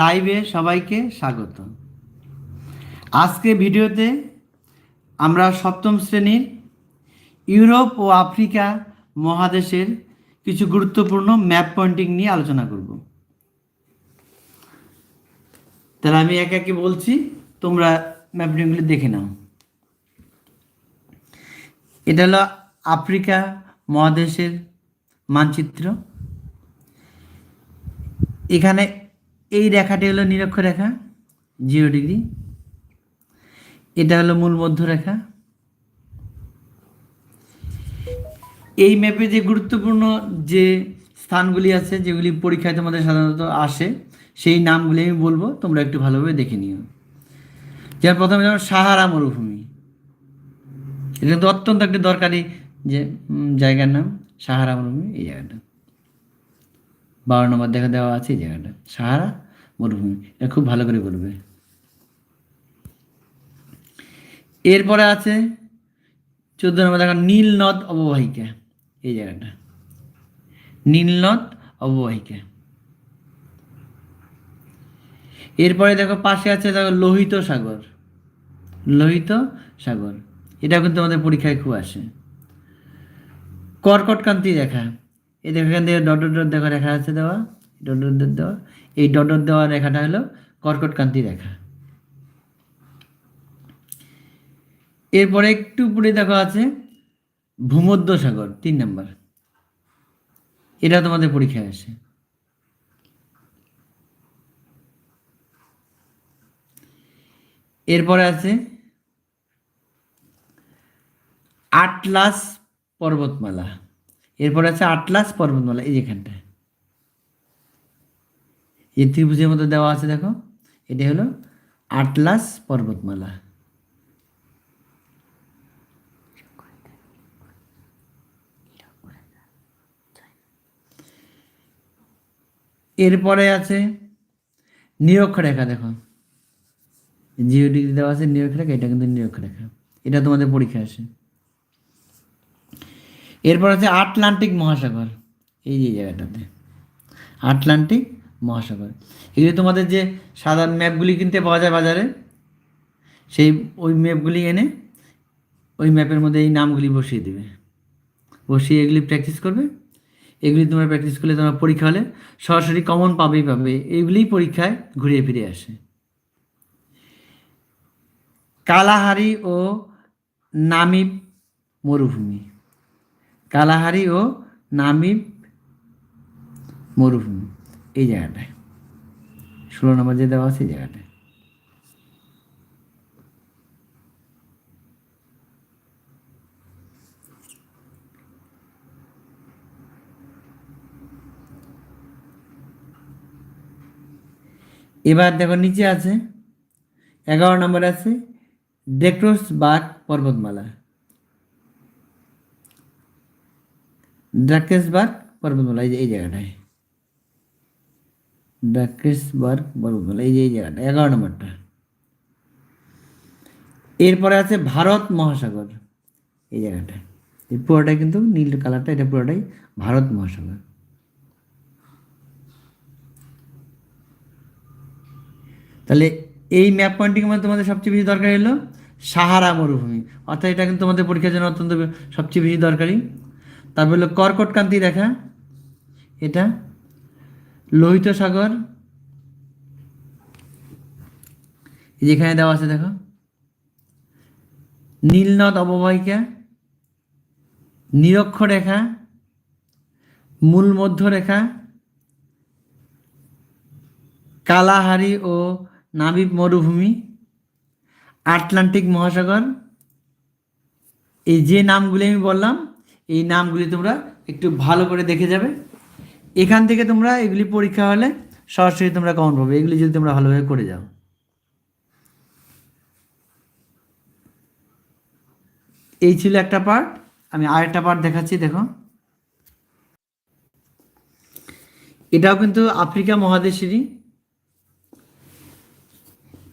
লাইভে সবাইকে স্বাগত। আজকে ভিডিওতে আমরা সপ্তম শ্রেণির ইউরোপ ও আফ্রিকা মহাদেশের কিছু গুরুত্বপূর্ণ ম্যাপ পয়েন্টিং নিয়ে আলোচনা করব। তাহলে আমি একে একে বলছি, তোমরা ম্যাপ পয়েন্টিংগুলি দেখে নাও। এটা হলো আফ্রিকা মহাদেশের মানচিত্র। এখানে এই রেখাটি হলো নিরক্ষ রেখা জিরো ডিগ্রি এটা হলো মূল মধ্যরেখা এই ম্যাপে যে গুরুত্বপূর্ণ যে স্থানগুলি আছে, যেগুলি পরীক্ষায় তোমাদের সাধারণত আসে, সেই নামগুলি আমি বলব, তোমরা একটু ভালোভাবে দেখে নিও। যেমন প্রথমে যেমন সাহারা মরুভূমি। এটা কিন্তু অত্যন্ত একটি দরকারি যে জায়গার নাম, সাহারা মরুভূমি, এই জায়গাটা। বারো নম্বর দেখা দেওয়া আছে জায়গাটা। সাহারা, মরুভূমি। এটা খুব ভালো করে করবে এরপরে আছে চোদ্দ নম্বর দেখা, নীল নদ অববাহিকা। এই জায়গাটা। নীল নদ অববাহিকা। এরপরে দেখো পাশে আছে দেখো লোহিত সাগর। লোহিত সাগর। এটা কিন্তু আমাদের পরীক্ষায় খুব আসে। কর্কটকান্তি রেখা। এই দেখো, এখান থেকে ডট ডট ডট দেখো রেখা আছে দেওয়া। ডট ডট ডট দেওয়া। এই ডট ডট দেওয়া রেখাটা হলো কর্কটকান্তি রেখা। এরপরে একটু উপরে দেখো আছে ভূমধ্য সাগর, তিন নম্বর। এটা তোমাদের পরীক্ষায় আসে। এরপরে আছে আটলাস পর্বতমালা। এরপরে আছে আটলাস পর্বতমালা, এই যেখানটায়। এই ত্রিভুজের মধ্যে দেওয়া আছে, দেখো, এটা হলো আটলাস পর্বতমালা। এরপরে আছে নিরক্ষরেখা, দেখো। জিও ডিগ্রি দেওয়া আছে নিরক্ষরেখা, এটা কিন্তু নিরক্ষরেখা। এটা তোমাদের পরীক্ষা আসে। এরপর আছে আটলান্টিক মহাসাগর, এই যে জায়গাটাতে। আটলান্টিক মহাসাগর। এগুলি তোমাদের যে সাধারণ ম্যাপগুলি কিনতে পাওয়া যায় বাজারে, সেই ওই ম্যাপগুলি এনে ওই ম্যাপের মধ্যে এই নামগুলি বসিয়ে দেবে। বসিয়ে এগুলি প্র্যাকটিস করবে। এগুলি তোমরা প্র্যাকটিস করলে তোমার পরীক্ষা হলে সরাসরি কমন পাবেই পাবে। এইগুলিই পরীক্ষায় ঘুরিয়ে ফিরে আসে। কালাহারি ও নামিব মরুভূমি। কালাহারি ও নামিব মরুভূমি, এই জায়গাটায়। ষোলো নম্বর যে দেওয়া আছে, এই জায়গাটায়। এবার দেখো নিচে আছে, এগারো নম্বর আছে, ডেক্রোস বাগ পর্বতমালা। ড্রাকেসবার্গ পর্বতমালা, এই যে, এই জায়গাটায়। ড্রাকেসবার্গ পর্বতমালা, এই যে, এই জায়গাটা, এগারো নম্বরটা। এরপরে আছে ভারত মহাসাগর, এই জায়গাটায় এই পুরোটাই কিন্তু নীল কালারটা, এটা পুরোটাই ভারত মহাসাগর। তাহলে এই ম্যাপ পয়েন্টিং মধ্যে তোমাদের সবচেয়ে বেশি দরকারি হলো সাহারা মরুভূমি। অর্থাৎ এটা কিন্তু তোমাদের পরীক্ষার জন্য অত্যন্ত সবচেয়ে বেশি দরকারি। তারপর হলো কর্কটকান্তি রেখা এটা লোহিত সাগর। যেখানে দেওয়া আছে, দেখো। নীলনদ অববাহিকা নিরক্ষরেখা মূল মধ্যরেখা কালাহারি ও নাবিব মরুভূমি, আটলান্টিক মহাসাগর। এই যে নামগুলি আমি বললাম এই নামগুলি তোমরা একটু ভালো করে দেখে যাবে। এখান থেকে তোমরা এগুলি পরীক্ষা হলে সরাসরি তোমরা কমন পাবে। এগুলি যদি তোমরা ভালোভাবে করে যাও। এই ছিল একটা পার্ট আমি আরেকটা পার্ট দেখাচ্ছি, দেখো। এটাও কিন্তু আফ্রিকা মহাদেশেরই।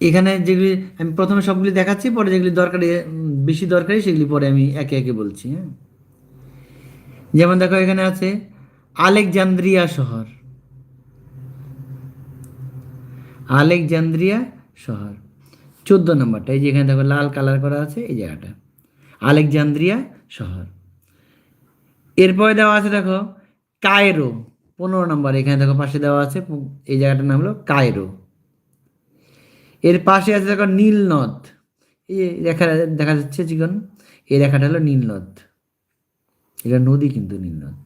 এখানে যেগুলি আমি প্রথমে সবগুলি দেখাচ্ছি, পরে যেগুলি দরকারি বেশি দরকারি, সেগুলি পরে আমি একে একে বলছি হ্যাঁ। যেমন দেখো এখানে আছে আলেকজান্দ্রিয়া শহর। আলেকজান্দ্রিয়া শহর। চোদ্দ নম্বরটা, এই যে এখানে দেখো লাল কালার করা আছে এই জায়গাটা। আলেকজান্দ্রিয়া শহর। এরপরে দেওয়া আছে দেখো কায়রো, পনেরো নম্বর, এখানে দেখো পাশে দেওয়া আছে, এই জায়গাটার নাম হলো কায়রো। এর পাশে আছে দেখো নীলনদ, এই দেখা দেখা যাচ্ছে চিকন, এই রেখাটা হলো নীল নদ এটা নদী কিন্তু নীল নদ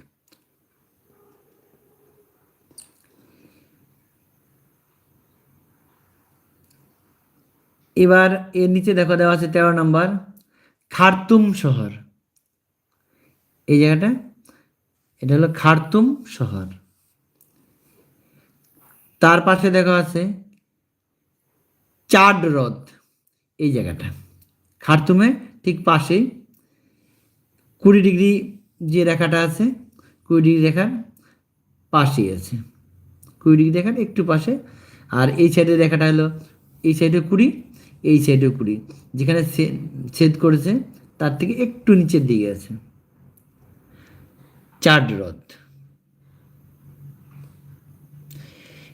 এবার এর নিচে দেখো দেওয়া আছে তেরো নম্বর, খার্তুম শহর। এই জায়গাটা, এটা হলো খার্তুম শহর। তার পাশে দেখা আছে চাড হ্রদ এই জায়গাটা। খার্তুমে ঠিক পাশেই কুড়ি ডিগ্রি যে রেখাটা আছে কুড়ি ডিগ্রি রেখার পাশেই আছে। কুড়ি ডিগ্রি রেখার একটু পাশে। আর এই সাইডের রেখাটা হলো, এই সাইডে কুড়ি, এই সাইডে কুড়ি। যেখানে ছেদ করেছে, তার থেকে একটু নিচের দিকে আছে। চাড হ্রদ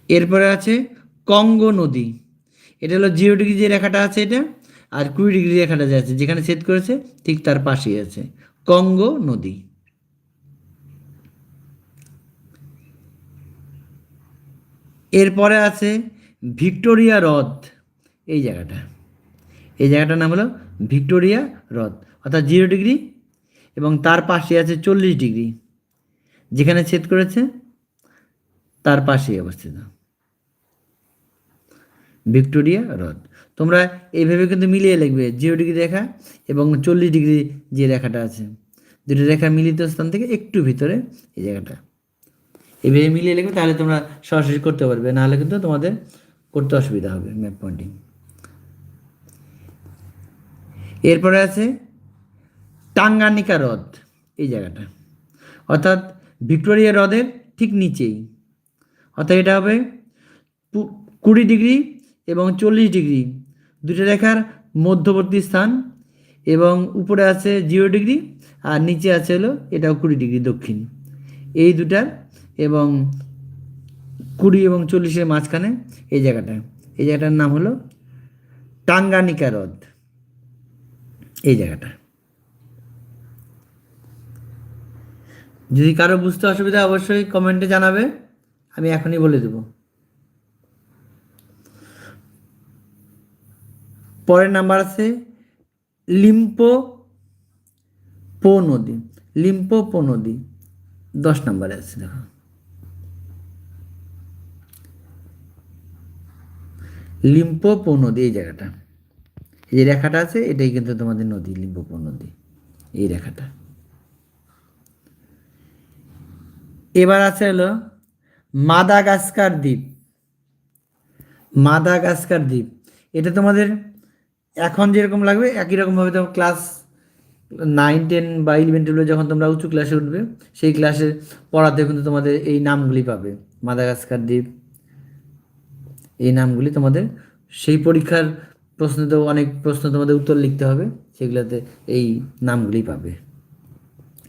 এরপরে আছে কঙ্গো নদী। এটা হলো জিরো ডিগ্রি যে রেখাটা আছে এটা, আর কুড়ি ডিগ্রি রেখাটা যে আছে, যেখানে ছেদ করেছে, ঠিক তার পাশেই আছে। কঙ্গো নদী। এরপরে আছে ভিক্টোরিয়া হ্রদ। এই জায়গাটা। এই জায়গাটার নাম হলো ভিক্টোরিয়া হ্রদ। অর্থাৎ জিরো ডিগ্রি এবং তার পাশে আছে চল্লিশ ডিগ্রি যেখানে ছেদ করেছে, তার পাশেই অবস্থিত। ভিক্টোরিয়া হ্রদ। তোমরা এইভাবে কিন্তু মিলিয়ে লিখবে জিরো ডিগ্রি রেখা এবং চল্লিশ ডিগ্রি যে রেখাটা আছে। দুটো রেখা মিলিত স্থান থেকে একটু ভিতরে এই জায়গাটা। এইভাবে মিলিয়ে লিখবে, তাহলে তোমরা সরাসরি করতে পারবে। নাহলে কিন্তু তোমাদের করতে অসুবিধা হবে ম্যাপ পয়েন্টিং। এরপরে আছে টাঙ্গানিকা হ্রদ, এই জায়গাটা। অর্থাৎ ভিক্টোরিয়া হ্রদের ঠিক নিচেই। অর্থাৎ এটা হবে কুড়ি ডিগ্রি এবং চল্লিশ ডিগ্রি। দুটো রেখার মধ্যবর্তী স্থান এবং উপরে আছে জিরো ডিগ্রি আর নিচে আছে হলো এটাও কুড়ি ডিগ্রি দক্ষিণ। এই দুটার এবং কুড়ি এবং চল্লিশের মাঝখানে এই জায়গাটা। এই জায়গাটার নাম হলো টাঙ্গানিকা হ্রদ। এই জায়গাটা। যদি কারও বুঝতে অসুবিধা অবশ্যই কমেন্টে জানাবে। আমি এখনই বলে দেব। পরের নাম্বার আছে লিম্পো পো নদী। লিম্পো পো নদী। দশ নাম্বারে আছে, দেখো। লিম্পোপো নদী এই জায়গাটা। এই রেখাটা আছে, এটাই কিন্তু তোমাদের নদী লিম্পোপো নদী এই রেখাটা। এবার আছে হলো মাদাগাস্কার দ্বীপ। মাদাগাস্কার দ্বীপ, এটা তোমাদের এখন যেরকম লাগবে, একই রকমভাবে তোমার ক্লাস নাইন টেন বা ইলেভেন টুয়েলভে যখন তোমরা উঁচু ক্লাসে উঠবে, সেই ক্লাসে পড়াতে কিন্তু তোমাদের এই নামগুলি পাবে, মাদাগাস্কার দ্বীপ এই নামগুলি তোমাদের সেই পরীক্ষার প্রশ্নতেও অনেক প্রশ্ন তোমাদের উত্তর লিখতে হবে, সেগুলোতে এই নামগুলি পাবে।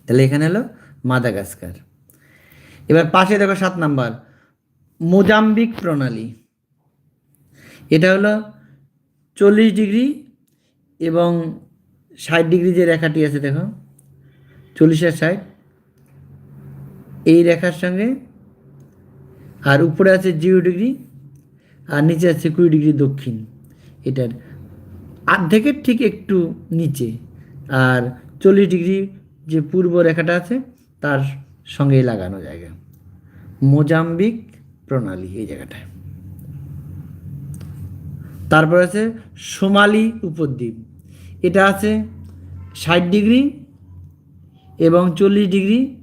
তাহলে এখানে হলো মাদাগাস্কার। এবার পাশে দেখো সাত নাম্বার, মোজাম্বিক প্রণালী। এটা হলো চল্লিশ ডিগ্রি এবং ষাট ডিগ্রি যে রেখাটি আছে দেখো চল্লিশের ষাট, এই রেখার সঙ্গে আর উপরে আছে জিরো ডিগ্রি আর নিচে আছে কুড়ি ডিগ্রি দক্ষিণ। এটার আর্ধেকের ঠিক একটু নিচে। আর চল্লিশ ডিগ্রি যে পূর্ব রেখাটা আছে, তার সঙ্গেই লাগানো জায়গা। মোজাম্বিক প্রণালী এই জায়গাটায়। তারপর আছে সোমালি উপদ্বীপ। এটা আছে ষাট ডিগ্রি এবং চল্লিশ ডিগ্রি।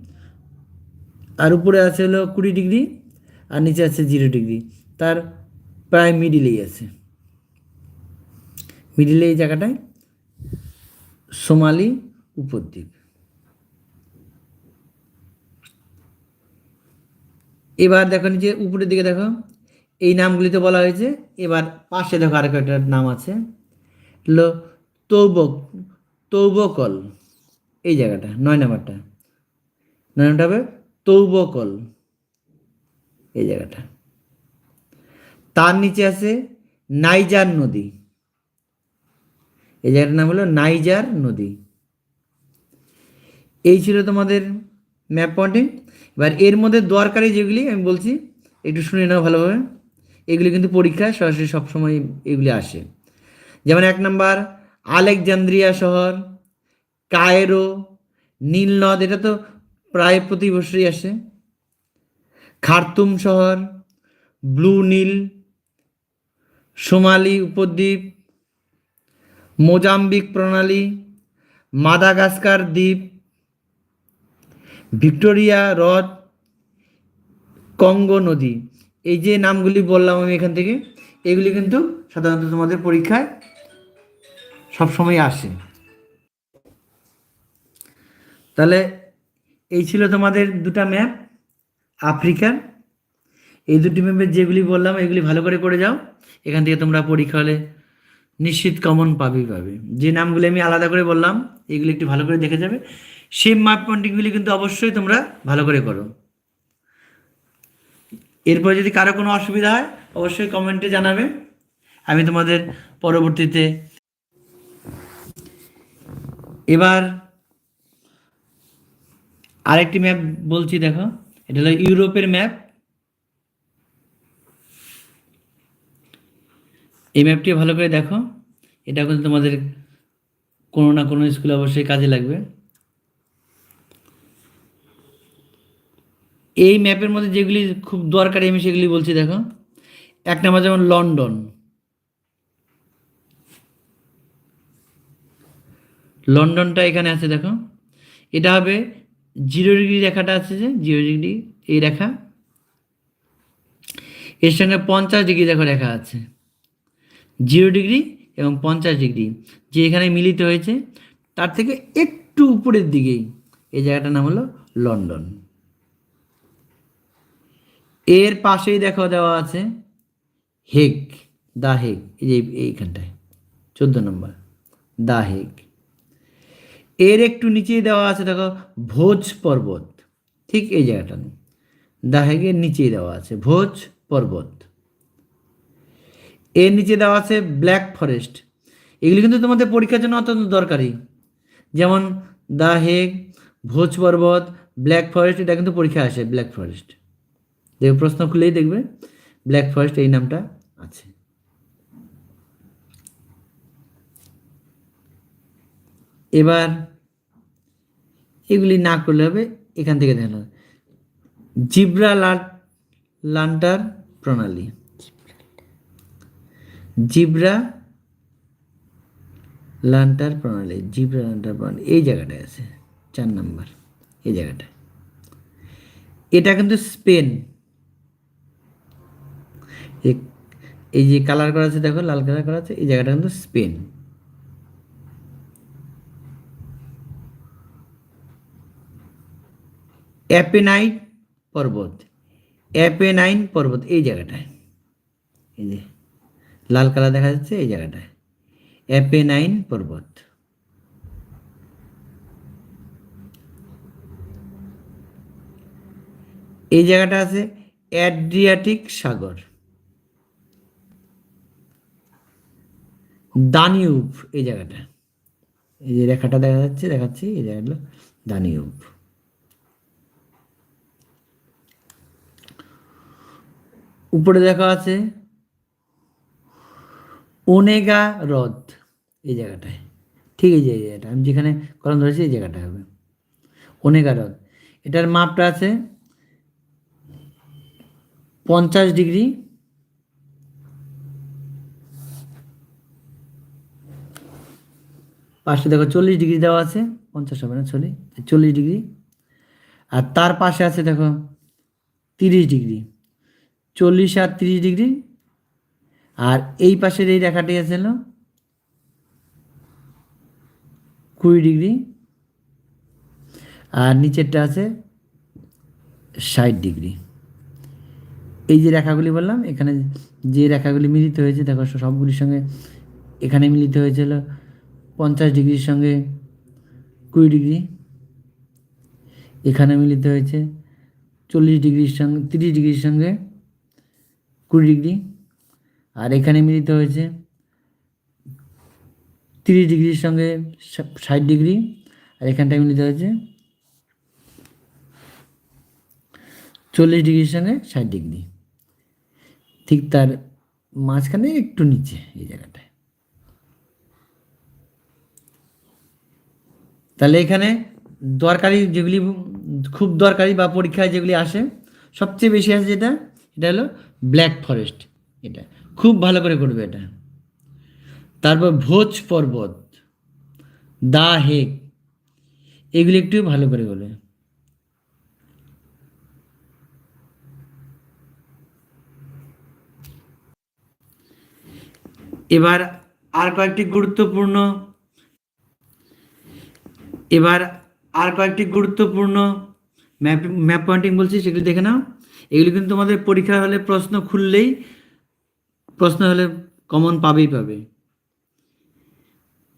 আর উপরে আছে হলো কুড়ি ডিগ্রি, আর নিচে আছে জিরো ডিগ্রি। তার প্রায় মিডিলেই আছে। মিডিলে এই জায়গাটায় সোমালি উপদ্বীপ। এবার দেখো নিচে উপরের দিকে দেখো, এই নামগুলিতে বলা হয়েছে। এবার পাশে দেখো আরেক একটা নাম আছে, হলো তৌবক তৌবকল। এই জায়গাটা, নয় নাম্বারটা। নয় নাম্বারটা হবে তৌবকল। এই জায়গাটা। তার নিচে আছে নাইজার নদী। এই জায়গাটার নাম হলো নাইজার নদী। এই ছিল তোমাদের ম্যাপ পয়েন্টিং এবার এর মধ্যে দরকারি যেগুলি, আমি বলছি, একটু শুনে নাও ভালোভাবে। এগুলি কিন্তু পরীক্ষায় সরাসরি সবসময় এগুলি আসে। যেমন এক নাম্বার, আলেকজান্দ্রিয়া শহর, কায়রো নীলনদ এটা তো প্রায় প্রতি বছরই আসে। খার্তুম শহর, ব্লু নীল সোমালি উপদ্বীপ, মোজাম্বিক প্রণালী, মাদাগাস্কার দ্বীপ, ভিক্টোরিয়া হ্রদ, কঙ্গো নদী। এই যে নামগুলি বললাম আমি এখান থেকে, এগুলি কিন্তু সাধারণত তোমাদের পরীক্ষায় সবসময় আসে। তাহলে এই ছিল তোমাদের দুটা ম্যাপ, আফ্রিকার এই দুটি ম্যাপের যেগুলি বললাম, এগুলি ভালো করে করে যাও। এখান থেকে তোমরা পরীক্ষা হলে নিশ্চিত কমন পাবেই পাবে। যে নামগুলি আমি আলাদা করে বললাম, এগুলি একটু ভালো করে দেখে যাবে। সেই ম্যাপ পয়েন্টিংগুলি কিন্তু অবশ্যই তোমরা ভালো করে করো। এরপর যদি কারও কোনো অসুবিধা হয়, অবশ্যই কমেন্টে জানাবে। আমি তোমাদের পরবর্তীতে এবার আরেকটি ম্যাপ বলছি, দেখো। এটা হলো ইউরোপের ম্যাপ এই ম্যাপটি ভালো করে দেখো। এটা কিন্তু তোমাদের কোনো না কোনো স্কুলে অবশ্যই কাজে লাগবে। এই ম্যাপের মধ্যে যেগুলি খুব দরকারি, আমি সেগুলি বলছি, দেখো। এক নাম্বার যেমন লন্ডন। লন্ডনটা এখানে আছে, দেখো। এটা হবে জিরো ডিগ্রি রেখাটা আছে যে জিরো ডিগ্রি এই রেখা। এর সঙ্গে পঞ্চাশ ডিগ্রি দেখো রেখা আছে। জিরো ডিগ্রি এবং পঞ্চাশ ডিগ্রি, যে এখানে মিলিত হয়েছে, তার থেকে একটু উপরের দিকেই। এই জায়গাটার নাম হলো লন্ডন। এর পাশেই দেখো দেওয়া আছে হেগ, দা হেগ, এই যে এইখানটায়, চোদ্দ নম্বর, দা হেগ। এর একটু নিচেই দেওয়া আছে দেখো ভোজ পর্বত, ঠিক এই জায়গাটা। দা হেগের নিচেই দেওয়া আছে ভোজ পর্বত। এর নিচে দেওয়া আছে ব্ল্যাক ফরেস্ট এগুলি কিন্তু তোমাদের পরীক্ষার জন্য অত্যন্ত দরকারি। যেমন দা হেগ, ভোজ পর্বত ব্ল্যাক ফরেস্ট এটা কিন্তু পরীক্ষা আসে ব্ল্যাক ফরেস্ট দেখবে প্রশ্ন খুলেই দেখবে ব্ল্যাক ফরেস্ট এই নামটা আছে। এবার এগুলি না করলে হবে, এখান থেকে দেখো জিব্রা লান্টার প্রণালী। জিব্রা লান্টার প্রণালী, জিব্রা লান্টার প্রণালী, এই জায়গাটায় আছে, চার নাম্বার, এই জায়গাটায়। এটা কিন্তু স্পেন। এই যে কালার করা আছে, দেখো, লাল কালার করা আছে, এই জায়গাটা কিন্তু স্পেন। অ্যাপেনাইট পর্বত অ্যাপেনাইন পর্বত, এই জায়গাটায়। এই যে লাল কালার দেখা যাচ্ছে, এই জায়গাটায়। অ্যাপেনাইন পর্বত। এই জায়গাটা আছে অ্যাড্রিয়াটিক সাগর। দানিউব, এই জায়গাটা। এই যে রেখাটা দেখা যাচ্ছে, দেখাচ্ছি, এই জায়গাটা দানিউব। উপরে দেখা আছে ওনেগা হ্রদ, এই জায়গাটায়। ঠিক এই জায়গাটা আমি যেখানে কলম ধরেছি, এই জায়গাটা হবে। ওনেগা হ্রদ। এটার মাপটা আছে পঞ্চাশ ডিগ্রি পাশে দেখো চল্লিশ ডিগ্রি দেওয়া আছে। পঞ্চাশ হবে না, সরি, চল্লিশ ডিগ্রি। আর তার পাশে আছে দেখো তিরিশ ডিগ্রি। চল্লিশ আর তিরিশ ডিগ্রি আর এই পাশের এই রেখাটি হলো কুড়ি ডিগ্রি। আর নিচেরটা আছে ষাট ডিগ্রি। এই যে রেখাগুলি বললাম, এখানে যে রেখাগুলি মিলিত হয়েছে, দেখো সবগুলির সঙ্গে এখানে মিলিত হয়েছিল পঞ্চাশ ডিগ্রির সঙ্গে কুড়ি ডিগ্রি। এখানে মিলিত হয়েছে চল্লিশ ডিগ্রির সঙ্গে, তিরিশ ডিগ্রির সঙ্গে কুড়ি ডিগ্রি। আর এখানে মিলিত হয়েছে তিরিশ ডিগ্রির সঙ্গে ষাট ডিগ্রি। আর এখানটায় মিলিত হয়েছে চল্লিশ ডিগ্রির সঙ্গে ষাট ডিগ্রি। ঠিক তার মাঝখানে একটু নিচে এই জায়গাটায়। তাহলে এখানে দরকারি যেগুলি খুব দরকারি বা পরীক্ষায় যেগুলি আসে, সবচেয়ে বেশি আসে যেটা, এটা হলো ব্ল্যাক ফরেস্ট। এটা খুব ভালো করে করবে এটা। তারপর ভোজ পর্বত দা হেক এগুলি একটু ভালো করে করবে এবার আর কয়েকটি গুরুত্বপূর্ণ, এবার আর কয়েকটি গুরুত্বপূর্ণ ম্যাপ ম্যাপ পয়েন্টিং বলছি, সেগুলি দেখে নাও। এগুলি কিন্তু তোমাদের পরীক্ষা হলে প্রশ্ন খুললেই প্রশ্ন হলে কমন পাবেই পাবে।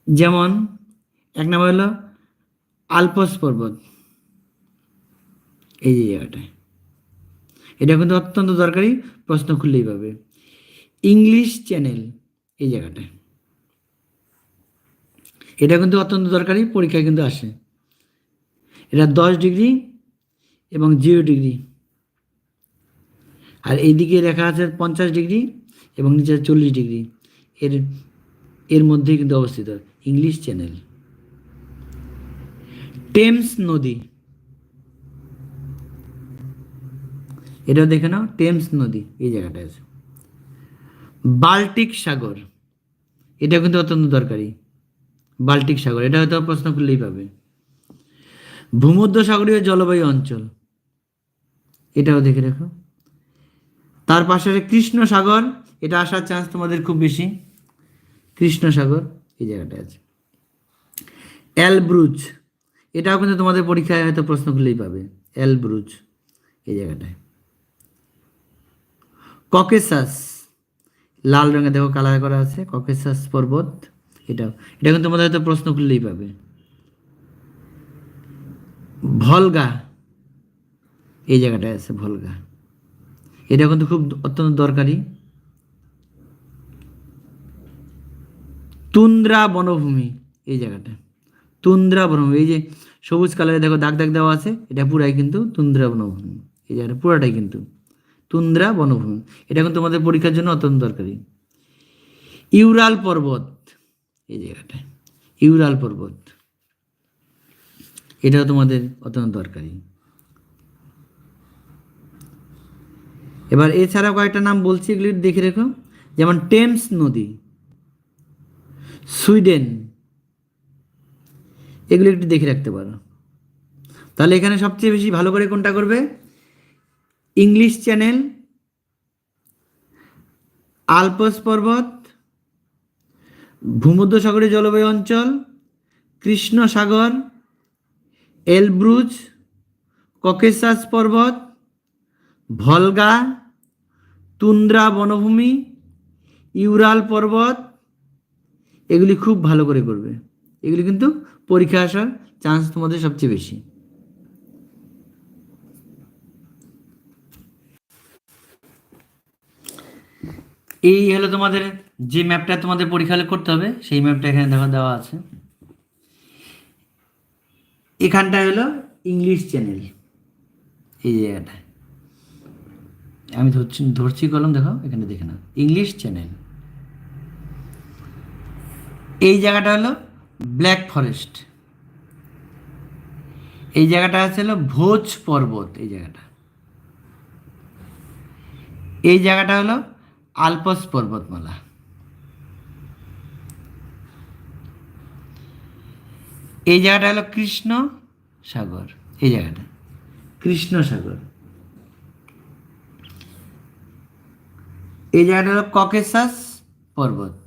যেমন, এক নম্বর হলো আলপস পর্বত। এই যে জায়গাটায় এটা কিন্তু অত্যন্ত দরকারি, প্রশ্ন খুললেই পাবে। ইংলিশ চ্যানেল, এই জায়গাটায় এটা কিন্তু অত্যন্ত দরকারি, পরীক্ষায় কিন্তু আসে। এটা দশ ডিগ্রি এবং জিরো ডিগ্রি। আর এইদিকে লেখা আছে পঞ্চাশ ডিগ্রি এবং নিচে চল্লিশ ডিগ্রি। এর এর মধ্যে কিন্তু অবস্থিত। English channel. টেমস নদী। এটাও দেখে নাও, টেমস নদী, এই জায়গাটা আছে। বাল্টিক সাগর। এটা কিন্তু অত্যন্ত দরকারি। বাল্টিক সাগর, এটা হয়তো প্রশ্ন করলেই পাবে। ভূমধ্য সাগরীয় জলবায়ু অঞ্চল। এটাও দেখে রেখো। তার পাশে কৃষ্ণ সাগর এটা আসার চান্স তোমাদের খুব বেশি। কৃষ্ণ সাগর এই জায়গাটা আছে। অ্যালব্রুজ এটাও কিন্তু তোমাদের পরীক্ষায় হয়তো প্রশ্ন করলেই পাবে। অ্যালব্রুজ এই জায়গাটায়। ককেসাস লাল রঙে দেখো কালার করা আছে ককেসাস পর্বত। এটাও এটা কিন্তু তোমাদের হয়তো প্রশ্ন করলেই পাবে। ভলগা, এই জায়গাটায় আছে ভলগা। এটা কিন্তু খুব অত্যন্ত দরকারি। তুন্দ্রা বনভূমি, এই জায়গাটা। তুন্দ্রা বনভূমি, এই যে সবুজ কালারে দেখো দাগ দাগ দেওয়া আছে, এটা পুরাই কিন্তু তুন্দ্রা বনভূমি, এই জায়গাটা পুরাটাই কিন্তু তুন্দ্রা বনভূমি। এটা কিন্তু তোমাদের পরীক্ষার জন্য অত্যন্ত দরকারি। ইউরাল পর্বত, এই জায়গাটা, ইউরাল পর্বত, এটাও তোমাদের অত্যন্ত দরকারি। এবার এছাড়াও কয়েকটা নাম বলছি, এগুলি দেখে রেখো। যেমন টেমস নদী সুইডেন। এগুলো একটু দেখে রাখতে পারো। তাহলে এখানে সবচেয়ে বেশি ভালো করে কোনটা করবে? ইংলিশ চ্যানেল, আলপস পর্বত, ভূমধ্যসাগরীয় জলবায়ু অঞ্চল কৃষ্ণ সাগর এলব্রুজ ককেসাস পর্বত, ভলগা, তুন্দ্রা বনভূমি, ইউরাল পর্বত এগুলি খুব ভালো করে করবে। এগুলি কিন্তু পরীক্ষা আসার চান্স তোমাদের সবচেয়ে বেশি। এই হলো তোমাদের যে ম্যাপটা তোমাদের পরীক্ষা করতে হবে, সেই ম্যাপটা এখানে দেখো দেওয়া আছে। এখানটা হলো ইংলিশ চ্যানেল এই জায়গাটায়। আমি ধরছি ধরছি কলম, দেখো, এখানে দেখে নাও। ইংলিশ চ্যানেল এই জায়গাটা হলো ব্ল্যাক ফরেস্ট। এই জায়গাটা আছে হলো ভোজ পর্বত, এই জায়গাটা। এই জায়গাটা হলো আলপস পর্বতমালা। এই জায়গাটা হলো কৃষ্ণ সাগর, এই জায়গাটা। কৃষ্ণ সাগর। এই জায়গাটা হলো ককেসাস পর্বত।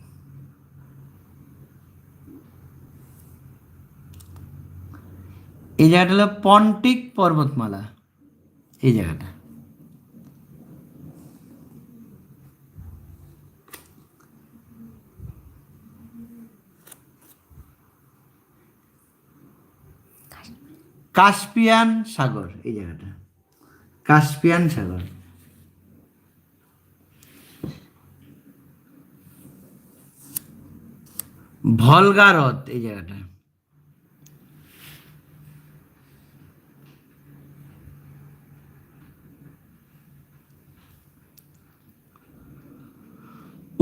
এই জায়গাটা হলো পন্টিক পর্বতমালা। এই জায়গাটা। কাস্পিয়ান সাগর, এই জায়গাটা। কাস্পিয়ান সাগর। ভলগারত এই জায়গাটা।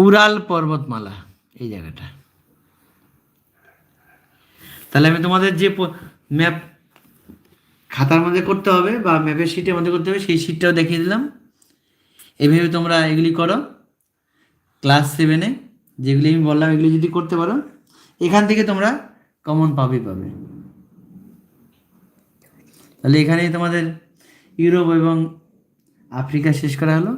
উরাল পর্বতমালা, এই জায়গাটা। তাহলে আমি তোমাদের যে ম্যাপ খাতার মধ্যে করতে হবে বা ম্যাপের শিটের মধ্যে করতে হবে, সেই শিটটাও দেখিয়ে দিলাম। এভাবে তোমরা এগুলি করো ক্লাস সেভেনে যেগুলি আমি বললাম, এগুলি যদি করতে পারো, এখান থেকে তোমরা কমন পাবে পাবে। তাহলে এখানেই তোমাদের ইউরোপ এবং আফ্রিকা শেষ করা হলো।